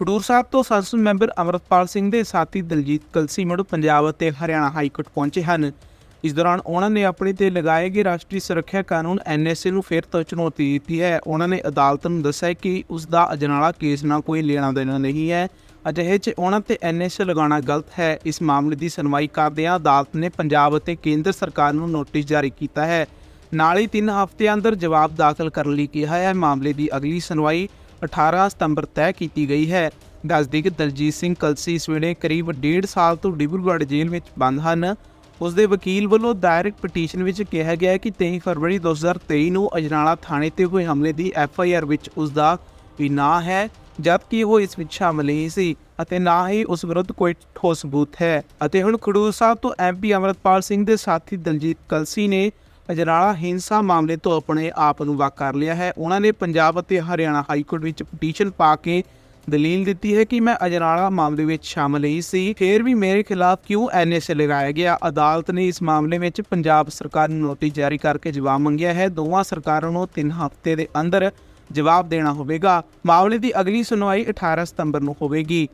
ਖਡੂਰ ਸਾਹਿਬ ਤੋਂ ਸੰਸਦ ਮੈਂਬਰ ਅਮਰਤਪਾਲ ਸਿੰਘ ਦੇ ਸਾਥੀ ਦਲਜੀਤ ਕਲਸੀ ਮੁੜ ਪੰਜਾਬ ਅਤੇ ਹਰਿਆਣਾ ਹਾਈ ਕੋਰਟ ਪਹੁੰਚੇ ਹਨ। ਇਸ ਦੌਰਾਨ ਉਹਨਾਂ ਨੇ ਆਪਣੇ ਤੇ ਲਗਾਏ ਗਏ ਰਾਸ਼ਟਰੀ ਸੁਰੱਖਿਆ ਕਾਨੂੰਨ ਐਨਐਸਏ ਨੂੰ ਫਿਰ ਤੋਂ ਚੁਣੌਤੀ ਦਿੱਤੀ ਹੈ। ਉਹਨਾਂ ਨੇ ਅਦਾਲਤ ਨੂੰ ਦੱਸਿਆ ਕਿ ਉਸ ਦਾ ਅਜਨਾਲਾ ਕੇਸ ਨਾਲ ਕੋਈ ਲੈਣਾ ਦੇਣਾ ਨਹੀਂ ਹੈ। ਅਜਿਹੇ 'ਚ ਉਹਨਾਂ ਤੇ ਐਨਐਸਏ ਲਗਾਉਣਾ ਗਲਤ ਹੈ। ਇਸ ਮਾਮਲੇ ਦੀ ਸੁਣਵਾਈ ਕਰਦਿਆਂ ਅਦਾਲਤ ਨੇ ਪੰਜਾਬ ਅਤੇ ਕੇਂਦਰ ਸਰਕਾਰ ਨੂੰ ਨੋਟਿਸ ਜਾਰੀ ਕੀਤਾ ਹੈ। ਨਾਲ ਹੀ 3 ਹਫ਼ਤਿਆਂ ਅੰਦਰ ਜਵਾਬ ਦਾਖਲ ਕਰਨ ਲਈ ਕਿਹਾ ਹੈ। ਮਾਮਲੇ ਦੀ ਅਗਲੀ ਸੁਣਵਾਈ 18 ਸਤੰਬਰ ਤੈਅ ਕੀਤੀ ਗਈ ਹੈ। ਦੱਸਦੀ ਕਿ ਦਲਜੀਤ ਸਿੰਘ ਕਲਸੀ ਇਸ ਵੇਲੇ ਕਰੀਬ 1.5 ਸਾਲ ਤੋਂ ਡਿਬਰੂਗੜ੍ਹ ਜੇਲ੍ਹ ਵਿੱਚ ਬੰਦ ਹਨ। ਉਸ ਦੇ ਵਕੀਲ ਵੱਲੋਂ ਦਾਇਰ ਪਟੀਸ਼ਨ ਵਿੱਚ ਕਿਹਾ ਗਿਆ ਹੈ ਕਿ 23 ਫਰਵਰੀ 2023 ਨੂੰ ਅਜਨਾਲਾ ਥਾਣੇ ਤੇ ਹੋਏ ਹਮਲੇ ਦੀ ਐਫ ਆਈ ਆਰ ਵਿੱਚ ਉਸ ਦਾ ਵੀ ਨਾਂ ਹੈ, ਜਦਕਿ ਉਹ ਇਸ ਵਿੱਚ ਸ਼ਾਮਲ ਨਹੀਂ ਸੀ ਅਤੇ ਨਾ ਹੀ ਉਸ ਵਿਰੁੱਧ ਕੋਈ ਠੋਸ ਸਬੂਤ ਹੈ। ਅਤੇ ਹੁਣ ਖਡੂਰ ਸਾਹਿਬ ਤੋਂ ਐਮਪੀ ਅਮਰਤਪਾਲ ਸਿੰਘ ਦੇ ਸਾਥੀ ਦਲਜੀਤ ਕਲਸੀ ਨੇ ਅਜਨਾਲਾ ਹਿੰਸਾ ਮਾਮਲੇ ਤੋਂ ਆਪਣੇ ਆਪ ਨੂੰ ਵੱਖ ਕਰ ਲਿਆ ਹੈ। ਉਹਨਾਂ ਨੇ ਪੰਜਾਬ ਅਤੇ ਹਰਿਆਣਾ ਹਾਈ ਕੋਰਟ ਵਿੱਚ ਪਟੀਸ਼ਨ ਪਾ ਕੇ ਦਲੀਲ ਦਿੱਤੀ ਹੈ ਕਿ ਮੈਂ ਅਜਨਾਲਾ ਮਾਮਲੇ ਵਿੱਚ ਸ਼ਾਮਲ ਨਹੀਂ ਸੀ। ਫਿਰ ਵੀ ਮੇਰੇ ਖਿਲਾਫ ਕਿਉਂ ਐਨਐਸਏ ਲਗਾਇਆ ਗਿਆ? ਅਦਾਲਤ ਨੇ ਇਸ ਮਾਮਲੇ ਵਿੱਚ ਪੰਜਾਬ ਸਰਕਾਰ ਨੂੰ ਨੋਟਿਸ ਜਾਰੀ ਕਰਕੇ ਜਵਾਬ ਮੰਗਿਆ ਹੈ। ਦੋਵਾਂ ਸਰਕਾਰਾਂ ਨੂੰ 3 ਹਫ਼ਤੇ ਦੇ ਅੰਦਰ ਜਵਾਬ ਦੇਣਾ ਹੋਵੇਗਾ। ਮਾਮਲੇ ਦੀ ਅਗਲੀ ਸੁਣਵਾਈ 18 ਸਤੰਬਰ ਨੂੰ ਹੋਵੇਗੀ।